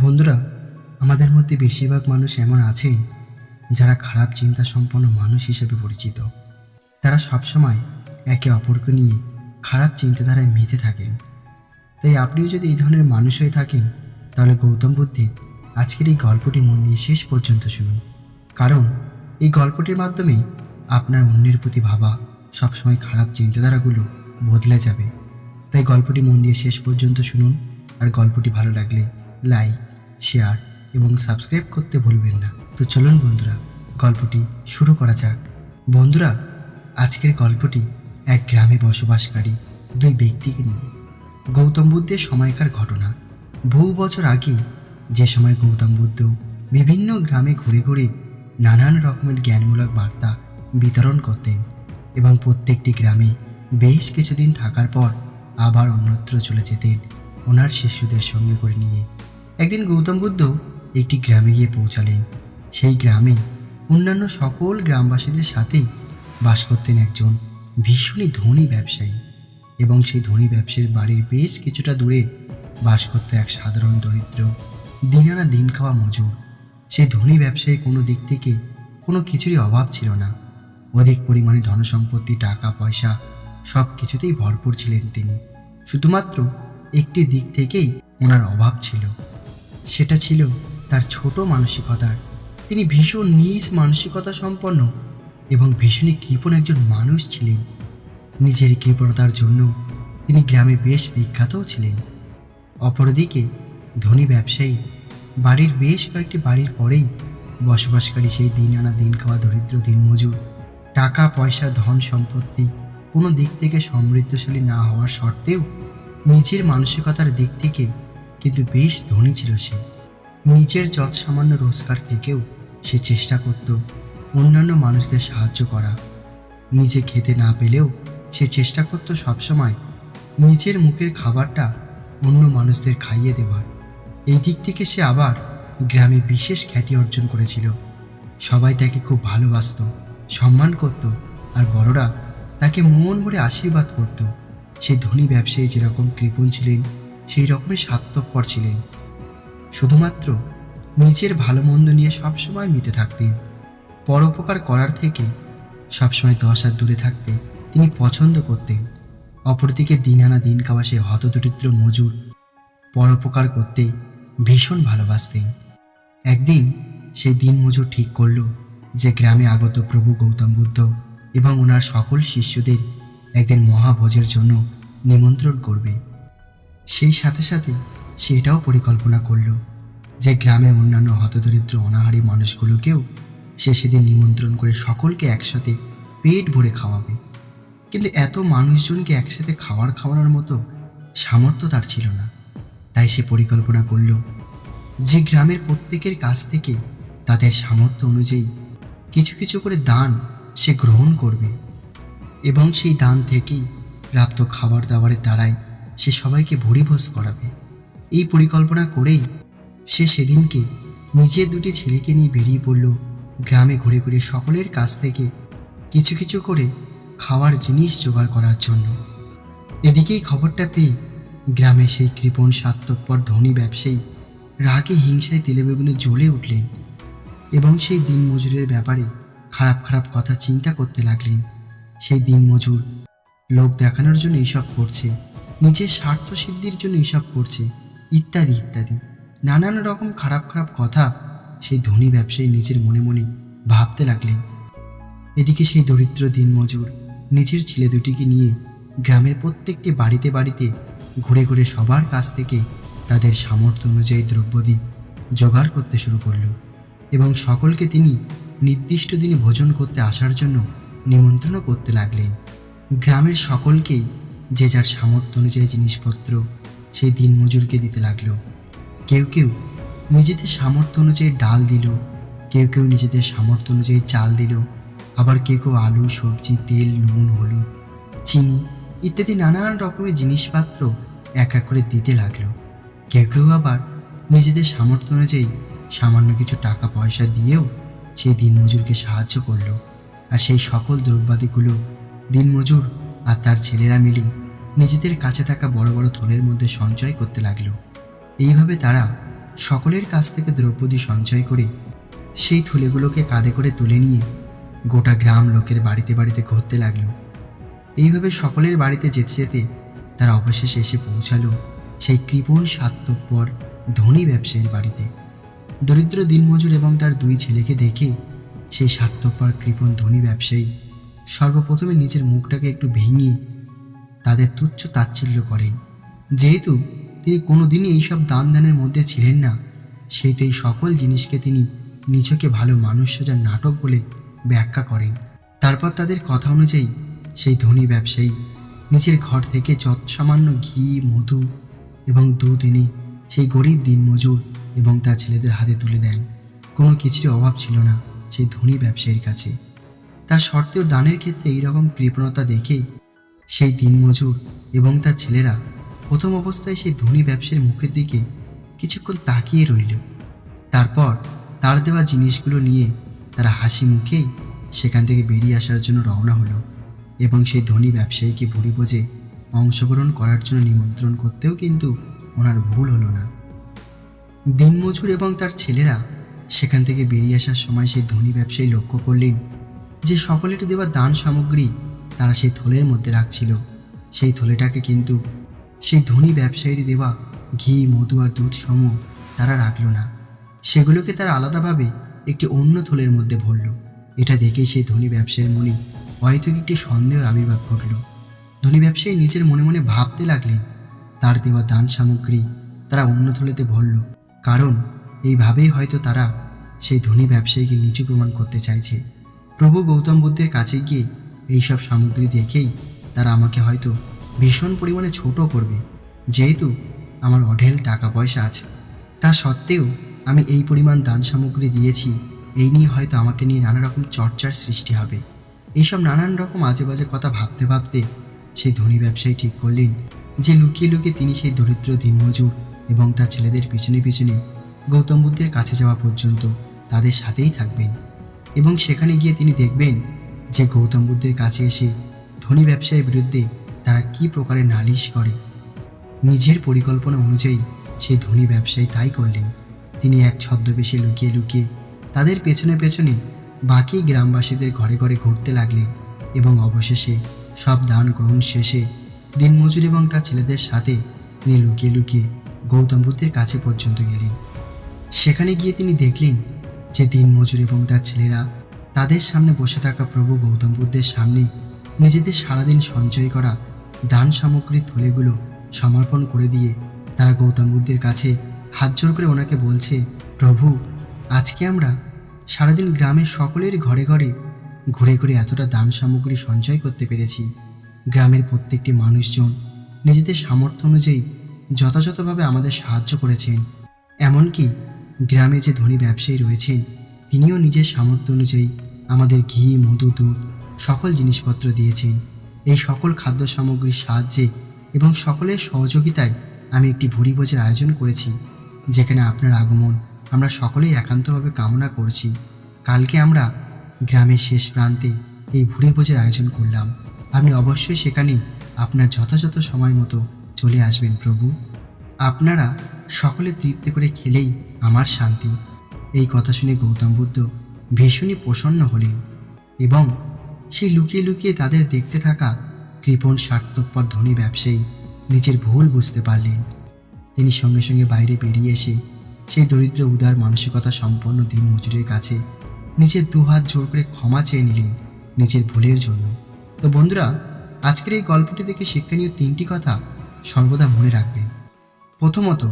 বন্ধুরা, আমাদের মধ্যে বেশিরভাগ মানুষ এমন আছেন যারা খারাপ চিন্তা সম্পন্ন মানুষ হিসেবে পরিচিত। তারা সবসময় একে অপরকে নিয়ে খারাপ চিন্তাধারায় মেতে থাকেন। তাই আপনিও যদি এই ধরনের মানুষ হয়ে থাকেন, তাহলে গৌতম বুদ্ধের আজকের এই গল্পটি মন দিয়ে শেষ পর্যন্ত শুনুন। কারণ এই গল্পটির মাধ্যমে আপনার অন্যের প্রতি ভাবা সবসময় খারাপ চিন্তাধারাগুলো বদলে যাবে। তাই গল্পটি মন দিয়ে শেষ পর্যন্ত শুনুন, আর গল্পটি ভালো লাগলে লাইক শেয়ার এবং সাবস্ক্রাইব করতে ভুলবেন না। তো চলুন বন্ধুরা, গল্পটি শুরু করা যাক। বন্ধুরা, আজকের গল্পটি এক গ্রামে বসবাসকারী দুই ব্যক্তিকে নিয়ে। গৌতম বুদ্ধের সময়কার ঘটনা। বহু বছর আগে যে সময় গৌতম বুদ্ধ বিভিন্ন গ্রামে ঘুরে ঘুরে নানান রকমের জ্ঞানমূলক বার্তা বিতরণ করতেন এবং প্রত্যেকটি গ্রামে বেশ কিছুদিন থাকার পর আবার অন্যত্র চলে যেতেন ওনার শিষ্যদের সঙ্গে করে নিয়ে। একদিন গৌতম বুদ্ধ একটি গ্রামে গিয়ে পৌঁছালেন। সেই গ্রামে অন্যান্য সকল গ্রামবাসীদের সাথেই বাস করতেন একজন ভীষণই ধনী ব্যবসায়ী এবং সেই ধনী ব্যবসায়ীর বাড়ির বেশ কিছুটা দূরে বাস করত এক সাধারণ দরিদ্র, দিনানা দিন খাওয়া মজুর। সেই ধনী ব্যবসায়ী কোনো দিক থেকে কোনো কিছুরই অভাব ছিল না। অধিক পরিমাণে ধনসম্পত্তি, টাকা, পয়সা সব কিছুতেই ভরপুর ছিলেন তিনি। শুধুমাত্র একটি দিক থেকেই ওনার অভাব ছিল। সেটা ছিল তার ছোট মানসিকতার। তিনি ভীষণ নিজ মানসিকতা সম্পন্ন এবং ভীষণই কৃপণ একজন মানুষ ছিলেন। নিজের কৃপণতার জন্য তিনি গ্রামে বেশ বিখ্যাতও ছিলেন। অপরদিকে ধনী ব্যবসায়ী, বাড়ির বেশ কয়েকটি বাড়ির পরেই বসবাসকারী সেই দিন আনা দিন খাওয়া দরিদ্র দিনমজুর টাকা পয়সা ধন সম্পত্তি কোনো দিক থেকে সমৃদ্ধশালী না হওয়ার সত্ত্বেও নিজের মানসিকতার দিক থেকে কিন্তু বেশ ধনী ছিল সে। নিজের যৎ সামান্য রোজগার থেকেও সে চেষ্টা করত অন্যান্য মানুষদের সাহায্য করা। নিজে খেতে না পেলেও সে চেষ্টা করত সবসময় নিজের মুখের খাবারটা অন্য মানুষদের খাইয়ে দেওয়ার। এই দিক থেকে সে আবার গ্রামে বিশেষ খ্যাতি অর্জন করেছিল। সবাই তাকে খুব ভালোবাসত, সম্মান করত আর বড়রা তাকে মন ভরে আশীর্বাদ করত। সেই ধনী ব্যবসায়ী যেরকম কৃপণ ছিলেন সেই রকমই স্বার্থপর ছিলেন। শুধুমাত্র নিজের ভালো মন্দ নিয়ে সবসময় মিতে থাকতেন। পরোপকার করার থেকে সবসময় দশ হাত দূরে থাকতে তিনি পছন্দ করতেন। অপরদিকে দিন আনা দিন খাওয়া সে হতদরিদ্র মজুর পরোপকার করতে ভীষণ ভালোবাসতেন। একদিন সেই দিন মজুর ঠিক করল যে গ্রামে আগত প্রভু গৌতম বুদ্ধ এবং ওনার সকল শিষ্যদের একদিন মহাভোজের জন্য নিমন্ত্রণ করবে। সেই সাথে সাথে সে এটাও পরিকল্পনা করল যে গ্রামে অন্যান্য হতদরিদ্র, অনাহারী মানুষগুলোকেও সে সেদিন নিমন্ত্রণ করে সকলকে একসাথে পেট ভরে খাওয়াবে। কিন্তু এত মানুষজনকে একসাথে খাবার খাওয়ানোর মতো সামর্থ্য তার ছিল না। তাই সে পরিকল্পনা করল যে গ্রামের প্রত্যেকের কাছ থেকে তাদের সামর্থ্য অনুযায়ী কিছু কিছু করে দান সে গ্রহণ করবে এবং সেই দান থেকেই প্রাপ্ত খাবার দাবারের দ্বারাই সে সবাইকে ভরিভোজ করাবে। এই পরিকল্পনা করেই সে সেদিনকে নিজের দুটি ছেলেকে নিয়ে বেরিয়ে পড়ল গ্রামে ঘুরে ঘুরে সকলের কাছ থেকে কিছু কিছু করে খাওয়ার জিনিস জোগাড় করার জন্য। এদিকেই খবরটা পেয়ে গ্রামে সেই কৃপণ স্বার্থপর ধনী ব্যবসায়ী রাগে হিংসায় তেলে বেগুনে জ্বলে উঠলেন এবং সেই দিন মজুরের ব্যাপারে খারাপ খারাপ কথা চিন্তা করতে লাগলেন। সেই দিন মজুর লোক দেখানোর জন্য এইসব করছে। নিজের স্বার্থ সিদ্ধির জন্য এসব করছে। ইত্যাদি ইত্যাদি। নানান রকম খারাপ খারাপ কথা সেই ধনী ব্যবসায়ী নিজের মনে মনে ভাবতে লাগলেন। এদিকে সেই দরিদ্র দিনমজুর নিজের ছেলে দুটিকে নিয়ে গ্রামের প্রত্যেকটি বাড়িতে বাড়িতে, ঘুরে ঘুরে সবার কাছ থেকে তাদের সামর্থ্য অনুযায়ী দ্রব্যদি জোগাড় করতে শুরু করল এবং সকলকে তিনি নির্দিষ্ট দিনে ভোজন করতে আসার জন্য নিমন্ত্রণও করতে লাগলেন। গ্রামের সকলকেই যে যার সামর্থ্য অনুযায়ী জিনিসপত্র সেই দিনমজুরকে দিতে লাগল। কেউ কেউ নিজেদের সামর্থ্য অনুযায়ী ডাল দিল, কেউ কেউ নিজেদের সামর্থ্য অনুযায়ী চাল দিল, আবার কেউ কেউ আলু, সবজি, তেল, নুন, হলুদ, চিনি ইত্যাদি নানান রকমের জিনিসপত্র এক এক করে দিতে লাগল। কেউ কেউ আবার নিজেদের সামর্থ্য অনুযায়ী সামান্য কিছু টাকা পয়সা দিয়েও সেই দিনমজুরকে সাহায্য করল। আর সেই সকল দ্রব্যাদিগুলো দিনমজুর আর তার ছেলেরা মিলে নিজেদের কাছে থাকা বড় বড় থলের মধ্যে সঞ্চয় করতে লাগল। এইভাবে তারা সকলের কাছ থেকে দ্রৌপদী সঞ্চয় করে সেই থলেগুলোকে কাঁধে করে তুলে নিয়ে গোটা গ্রাম লোকের বাড়িতে বাড়িতে ঘুরতে লাগল। এইভাবে সকলের বাড়িতে যেতে যেতে তারা অবশেষে এসে পৌঁছালো সেই কৃপণ স্বার্থপর ধনী ব্যবসায়ীর বাড়িতে। দরিদ্র দিনমজুর এবং তার দুই ছেলেকে দেখে সেই স্বার্থপর কৃপণ ধনী ব্যবসায়ী সর্বপ্রথমে নিজের মুখটাকে একটু ভেঙে তাদের তুচ্ছ তাচ্ছিল্য করেন। যেহেতু তিনি কোনোদিনই এইসব দান দানের মধ্যে ছিলেন না সেহেতু এই সকল জিনিসকে তিনি নিজেকে ভালো মানুষ সোজার নাটক বলে ব্যাখ্যা করেন। তারপর তাদের কথা অনুযায়ী সেই ধনী ব্যবসায়ী নিজের ঘর থেকে যত সামান্য ঘি, মধু এবং দুধ এনে সেই গরিব দিনমজুর এবং তার ছেলেদের হাতে তুলে দেন। কোনো কিছুরই অভাব ছিল না সেই ধনী ব্যবসায়ীর কাছে। তার সত্ত্বেও দানের ক্ষেত্রে এইরকম কৃপণতা দেখে সেই দিনমজুর এবং তার ছেলেরা প্রথম অবস্থায় সেই ধনী ব্যবসায়ীর মুখের দিকে কিছুক্ষণ তাকিয়ে রইল। তারপর তার দেওয়া জিনিসগুলো নিয়ে তারা হাসি মুখেই সেখান থেকে বেরিয়ে আসার জন্য রওনা হলো এবং সেই ধনী ব্যবসায়ীকে ভুড়ি বোঝে অংশগ্রহণ করার জন্য নিমন্ত্রণ করতেও কিন্তু ওনার ভুল হলো না। দিনমজুর এবং তার ছেলেরা সেখান থেকে বেরিয়ে আসার সময় সেই ধনী ব্যবসায়ী লক্ষ্য করলেন যে সকলের দেওয়া দান সামগ্রী তারা সেই থলের মধ্যে রাখছিল। সেই থলেটাকে কিন্তু সেই ধনী ব্যবসায়ীর দেওয়া ঘি, মধু আর দুধ সম তারা রাখল না। সেগুলোকে তারা আলাদাভাবে একটি অন্য থলের মধ্যে ভরল। এটা দেখেই সেই ধনী ব্যবসায়ীর মনে হয়তো একটি সন্দেহ আবির্ভাব ঘটল। ধনী ব্যবসায়ী নিজের মনে মনে ভাবতে লাগলেন, তার দেওয়া দান সামগ্রী তারা অন্য থলেতে ভরল। কারণ এইভাবেই হয়তো তারা সেই ধনী ব্যবসায়ীকে নিচু প্রমাণ করতে চাইছে। প্রভু গৌতম বুদ্ধের কাছে গিয়ে এইসব সামগ্রী দেখেই তারা আমাকে হয়তো ভীষণ পরিমাণে ছোট করবে। যেহেতু আমার অঢেল টাকা পয়সা আছে, তা সত্ত্বেও আমি এই পরিমাণ দান সামগ্রী দিয়েছি, এই নিয়ে হয়তো আমাকে নিয়ে নানা রকম চর্চার সৃষ্টি হবে। এইসব নানান রকম আজে বাজে কথা ভাবতে ভাবতে সেই ধনী ব্যবসায়ী ঠিক করলেন যে লুকিয়ে লুকিয়ে তিনি সেই দরিদ্র দিনমজুর এবং তার ছেলেদের পিছনে পিছনে গৌতম বুদ্ধের কাছে যাওয়া পর্যন্ত তাদের সাথেই থাকবেন। এবং সেখানে গিয়ে তিনি দেখবেন যে গৌতম বুদ্ধের কাছে এসে ধনী ব্যবসায়ীর বিরুদ্ধে তারা কী প্রকারে নালিশ করে। নিজের পরিকল্পনা অনুযায়ী সেই ধনী ব্যবসায়ী তাই করলেন। তিনি এক ছদ্মবেশে লুকিয়ে লুকিয়ে তাদের পেছনে পেছনে বাকি গ্রামবাসীদের ঘরে ঘরে ঘুরতে লাগলেন এবং অবশেষে সব দান গ্রহণ শেষে দিনমজুর এবং তার ছেলেদের সাথে তিনি লুকিয়ে লুকিয়ে গৌতম বুদ্ধের কাছে পর্যন্ত গেলেন। সেখানে গিয়ে তিনি দেখলেন যে দিন দিনমজুর এবং তার ছেলেরা, তাদের সামনে বসে থাকা প্রভু গৌতম বুদ্ধের সামনে নিজেদের সারাদিন সঞ্চয় করা দান সামগ্রীর থলেগুলো সমর্পণ করে দিয়ে তারা গৌতম বুদ্ধের কাছে হাত জোর করে ওনাকে বলছে, প্রভু, আজকে আমরা সারাদিন গ্রামের সকলের ঘরে ঘরে ঘুরে ঘুরে এতটা দান সামগ্রী সঞ্চয় করতে পেরেছি। গ্রামের প্রত্যেকটি মানুষজন নিজেদের সামর্থ্য অনুযায়ী যথাযথভাবে আমাদের সাহায্য করেছেন। এমনকি গ্রামে যে ধনী ব্যবসায়ী রয়েছেন, তিনিও নিজের সামর্থ্য অনুযায়ী আমাদের ঘি, মধু, দুধ সকল জিনিসপত্র দিয়েছেন। এই সকল খাদ্য সামগ্রীর সাহায্যে এবং সকলের সহযোগিতায় আমি একটি ভুরি ভোজের আয়োজন করেছি, যেখানে আপনার আগমন আমরা সকলেই একান্তভাবে কামনা করছি। কালকে আমরা গ্রামের শেষ প্রান্তে এই ভুরি ভোজের আয়োজন করলাম। আপনি অবশ্যই সেখানে আপনার যথাযথ সময় মতো চলে আসবেন প্রভু। আপনারা সকলে তৃপ্তি করে খেলেই আমার শান্তি। এই কথা শুনে গৌতম বুদ্ধ ভীষণই প্রসন্ন হলেন এবং সেই লুকিয়ে লুকিয়ে তাদের দেখতে থাকা কৃপণ স্বার্থপর ধনী ব্যবসায়ী নিজের ভুল বুঝতে পারলেন। তিনি সঙ্গে সঙ্গে বাইরে বেরিয়ে এসে সেই দরিদ্র উদার মানসিকতা সম্পন্ন দিন মজুরের কাছে নিজের দুহাত জোর করে ক্ষমা চেয়ে নিলেন নিজের ভুলের জন্য। তো বন্ধুরা, আজকের এই গল্পটি থেকে শিক্ষণীয় তিনটি কথা সর্বদা মনে রাখবেন। প্রথমত,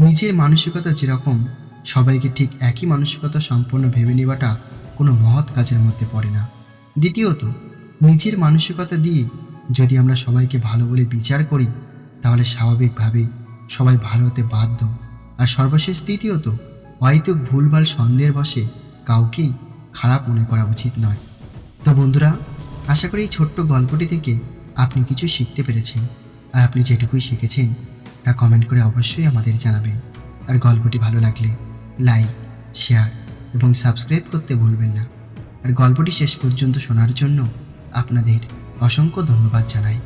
নিজের মানসিকতা যেরকম সবাইকে ঠিক একই মানসিকতা সম্পন্ন ভেবে নেওয়াটা কোনো মহৎ কাজের মধ্যে পড়ে না। দ্বিতীয়ত, নিজের মানসিকতা দিয়ে যদি আমরা সবাইকে ভালো বলে বিচার করি, তাহলে স্বাভাবিকভাবেই সবাই ভালো হতে বাধ্য। আর সর্বশেষ তৃতীয়ত হয়তো ভুলভাল সন্দেহের বসে কাউকেই খারাপ মনে করা উচিত নয়। তো বন্ধুরা, আশা করি এই ছোট্ট গল্পটি থেকে আপনি কিছু শিখতে পেরেছেন। আর আপনি যেটুকুই শিখেছেন, তা কমেন্ট করে অবশ্যই আমাদের জানাবেন। আর গল্পটি ভালো লাগলে লাইক, শেয়ার এবং সাবস্ক্রাইব করতে ভুলবেন না। আর গল্পটি শেষ পর্যন্ত শোনার জন্য আপনাদের অসংখ্য ধন্যবাদ জানাই।